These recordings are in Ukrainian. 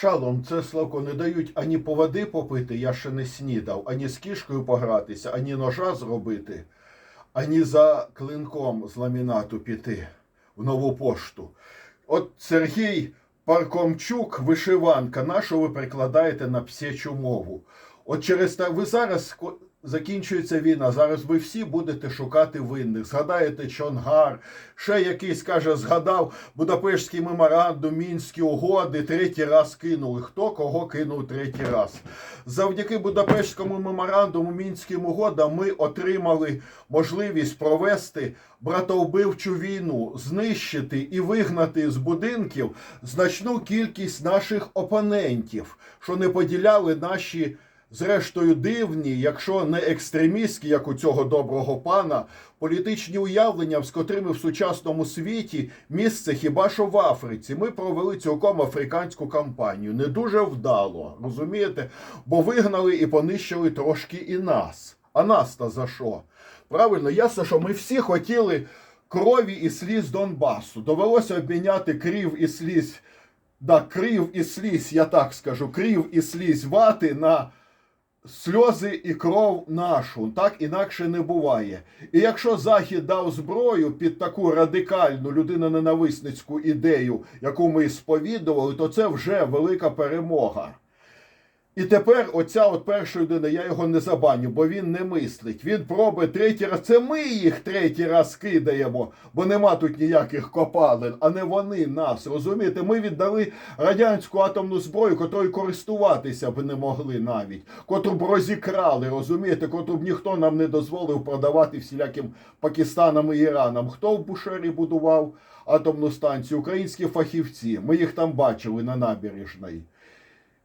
Шалом, це Славко, не дають ані по води попити, я ще не снідав, ані з кішкою погратися, ані ножа зробити, ані за клинком з ламінату піти в нову пошту. От Сергій Паркомчук, вишиванка, на що ви прикладаєте на псячу мову? От через те, ви зараз закінчується війна. Зараз ви всі будете шукати винних. Згадаєте Чонгар, ще якийсь каже, згадав Будапештський меморандум, Мінські угоди, третій раз кинули. Хто кого кинув третій раз? Завдяки Будапештському меморандуму, Мінським угодам ми отримали можливість провести братовбивчу війну, знищити і вигнати з будинків значну кількість наших опонентів, що не поділяли наші. Зрештою, дивні, якщо не екстремістські, як у цього доброго пана, політичні уявлення, з котрими в сучасному світі місце хіба що в Африці. Ми провели цілком африканську кампанію. Не дуже вдало, розумієте? Бо вигнали і понищили трошки і нас. А нас-то за що? Правильно, ясно, що ми всі хотіли крові і сліз Донбасу. Довелося обміняти крів і сліз. Да, крів і слізь, я так скажу, крів і слізь вати на сльози і кров нашу. Так інакше не буває. І якщо Захід дав зброю під таку радикальну людиноненависницьку ідею, яку ми сповідували, то це вже велика перемога. І тепер оця от перша людина, я його не забаню, бо він не мислить. Він пробує третій раз. Це ми їх третій раз кидаємо, бо нема тут ніяких копалин, а не вони нас. Розумієте, ми віддали радянську атомну зброю, котрою користуватися б не могли навіть, котру б розікрали, розумієте, котру б ніхто нам не дозволив продавати всіляким Пакистанам і Іранам. Хто в Бушері будував атомну станцію? Українські фахівці. Ми їх там бачили на набережній.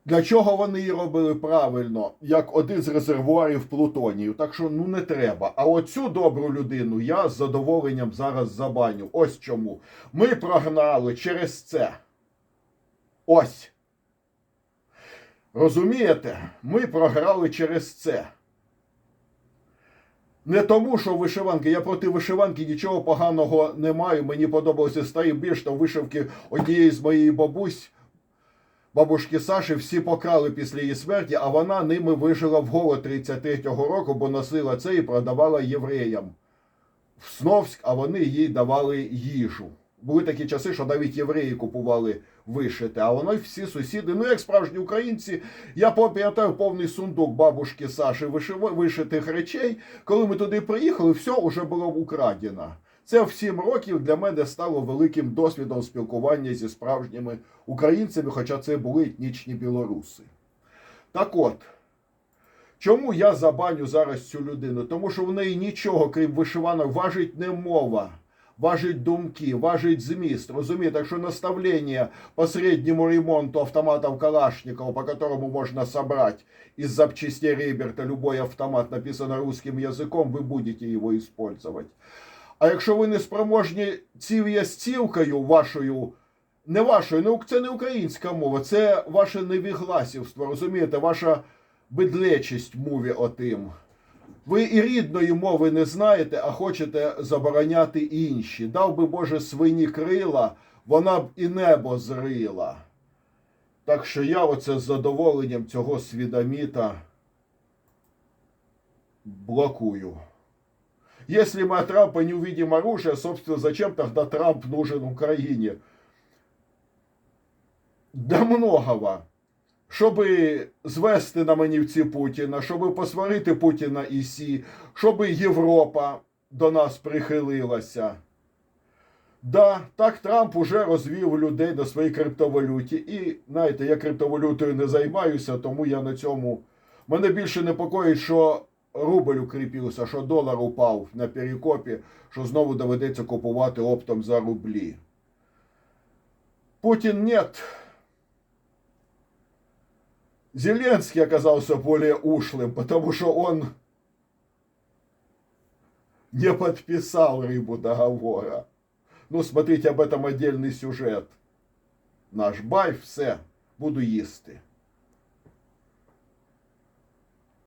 Для чого вони її робили правильно, як один з резервуарів плутонію? Так що ну не треба. А оцю добру людину я з задоволенням зараз забаню. Ось чому. Ми прогнали через це. Ось. Розумієте? Ми програли через це. Не тому, що вишиванки. Я проти вишиванки нічого поганого не маю. Мені подобалося старі більш там вишивки однієї з моєї бабусь бабушки Саші всі покрали після її смерті, а вона ними вижила в голод 33-го року, бо носила це і продавала євреям в Сновськ, а вони їй давали їжу. Були такі часи, що навіть євреї купували вишити, а воно всі сусіди. Ну, як справжні українці, я пам'ятаю повний сундук бабушки Саші вишитих речей. Коли ми туди приїхали, все вже було украдено. Це в сім років для мене стало великим досвідом спілкування зі справжніми українцями, хоча це були етнічні білоруси. Так от, чому я забаню зараз цю людину? Тому що в неї нічого, крім вишиванок, важить не мова, важить думки, важить зміст. Розумієте, якщо наставлення по среднему ремонту автоматов Калашникова, по которому можно собрать из запчастей Рейберта любой автомат, написано русским языком, вы будете его использовать. А якщо ви не спроможні ців'я з цівкою вашою, не вашою, не, це не українська мова, це ваше невігласівство, розумієте, ваша бедлечість мові отим. Ви і рідної мови не знаєте, а хочете забороняти інші. Дав би Боже свині крила, вона б і небо зрила. Так що я оце з задоволенням цього свідоміта блокую. Если мы от Трампа не увидим оружие, собственно, зачем тогда Трамп нужен Украине? До многого. Щоб звести на манівці Путіна, щоб посварити Путіна і Сі, щоб Європа до нас прихилилася. Да, так Трамп уже розвів людей на своїй криптовалюті. І знаєте, я криптовалютою не займаюся, тому я на цьому. Мене більше непокоїть, що рубль укріпився, що долар упав на перекопі, що знову доведеться купувати оптом за рублі. Путин нет. Зеленский оказался более ушлым, потому что он не подписал рыбу договора. Ну, смотрите об этом отдельный сюжет. Наш бай, все, буду їсти.